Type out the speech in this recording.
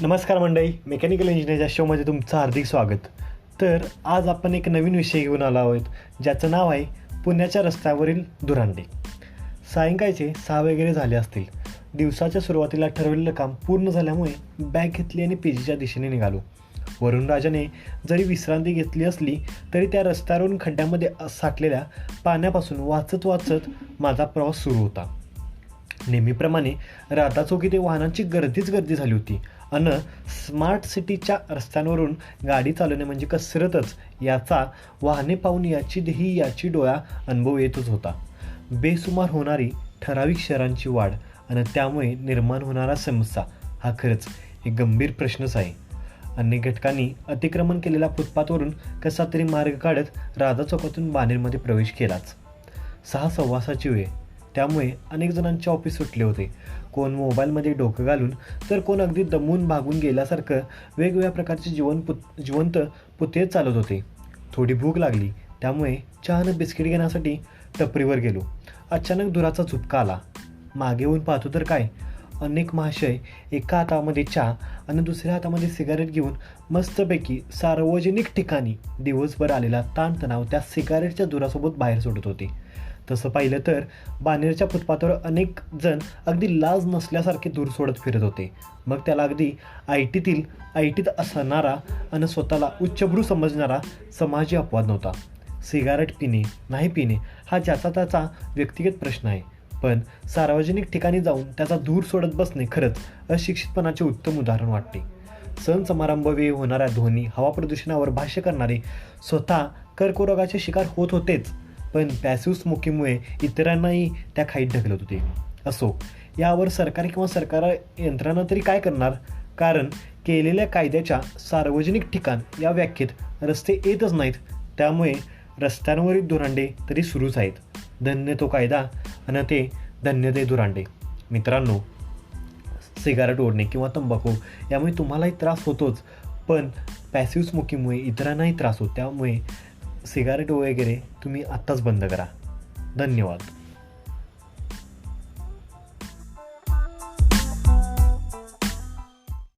नमस्कार मंडळी मेकॅनिकल इंजिनिअरच्या शोमध्ये तुमचं हार्दिक स्वागत. तर आज आपण एक नवीन विषय घेऊन आलो आहोत ज्याचं नाव आहे पुण्याच्या रस्त्यावरील धुरांडे. सायंकाळचे सहा वगैरे झाले असतील. दिवसाच्या सुरुवातीला ठरवलेलं काम पूर्ण झाल्यामुळे बॅग घेतली आणि पीजीच्या दिशेने निघालो. वरुण राजाने जरी विश्रांती घेतली असली तरी त्या रस्त्यावरून खड्ड्यामध्ये साठलेल्या पाण्यापासून वाचत वाचत माझा प्रवास सुरू होता. नेहमीप्रमाणे राधाचौकी ते वाहनांची गर्दीच गर्दी झाली होती. अन स्मार्ट सिटीच्या रस्त्यांवरून गाडी चालवणे म्हणजे कसरतच. याचा वाहने पाहून याची देही याची डोळा अनुभव येतच होता. बेसुमार होणारी ठराविक शहरांची वाढ आणि त्यामुळे निर्माण होणारा समस्या हा खरंच एक गंभीर प्रश्नच आहे. अनेक घटकांनी अतिक्रमण केलेल्या फुटपाथवरून कसा तरी मार्ग काढत राधा चौकातून बानेरमध्ये प्रवेश केलाच. सहा सव्वासाची वेळ. त्यामुळे अनेक जणांचे ऑफिस सुटले होते. कोण मोबाईलमध्ये डोकं घालून तर कोण अगदी दमून भागून गेल्यासारखं वेगवेगळ्या प्रकारचे जीवन पुत जिवंत पुते चालत होते. थोडी भूक लागली त्यामुळे चहानं बिस्किट घेण्यासाठी टपरीवर गेलो. अचानक धुराचा झुपका आला. मागे येऊन पाहतो तर काय अनेक महाशय एका हातामध्ये चहा आणि दुसऱ्या हातामध्ये सिगारेट घेऊन मस्तपैकी सार्वजनिक ठिकाणी दिवसभर आलेला ताणतणाव त्या सिगारेटच्या धुरासोबत बाहेर सोडत होते. तसं पाहिलं तर बानेरच्या फुटपाथवर अनेक जण अगदी लाज नसल्यासारखे दूर सोडत फिरत होते. मग त्याला अगदी आय टीतील आय टीत असणारा आणि स्वतःला उच्चभ्रू समजणारा समाजी अपवाद नव्हता. सिगारेट पिणे नाही पिणे हा ज्याचा त्याचा व्यक्तिगत प्रश्न आहे. पण सार्वजनिक ठिकाणी जाऊन त्याचा धूर सोडत बसणे खरंच अशिक्षितपणाचे उत्तम उदाहरण वाटते. सण समारंभवेळी होणाऱ्या ध्वनी हवा प्रदूषणावर भाष्य करणारे स्वतः कर्करोगाचे शिकार होत होतेच पण पॅसिव्ह स्मोकिंगमुळे इतरांनाही त्या खाईत ढकलत होते. असो यावर सरकार किंवा सरकार यंत्रणा तरी काय करणार? कारण केलेल्या कायद्याच्या सार्वजनिक ठिकाण या व्याख्येत रस्ते येतच नाहीत त्यामुळे रस्त्यांवरील धुरांडे तरी सुरूच आहेत. धन्य तो कायदा आणि ते धन्य दे दुरांडे. मित्रांनो सिगारेट ओढणे किंवा तंबाखू यामुळे तुम्हालाही त्रास होतोच. पण पॅसिव्ह स्मोकिंगमुळे इतरांनाही त्रास होतो. त्यामुळे सिगारेट वगैरे तुम्ही आत्ताच बंद करा. धन्यवाद.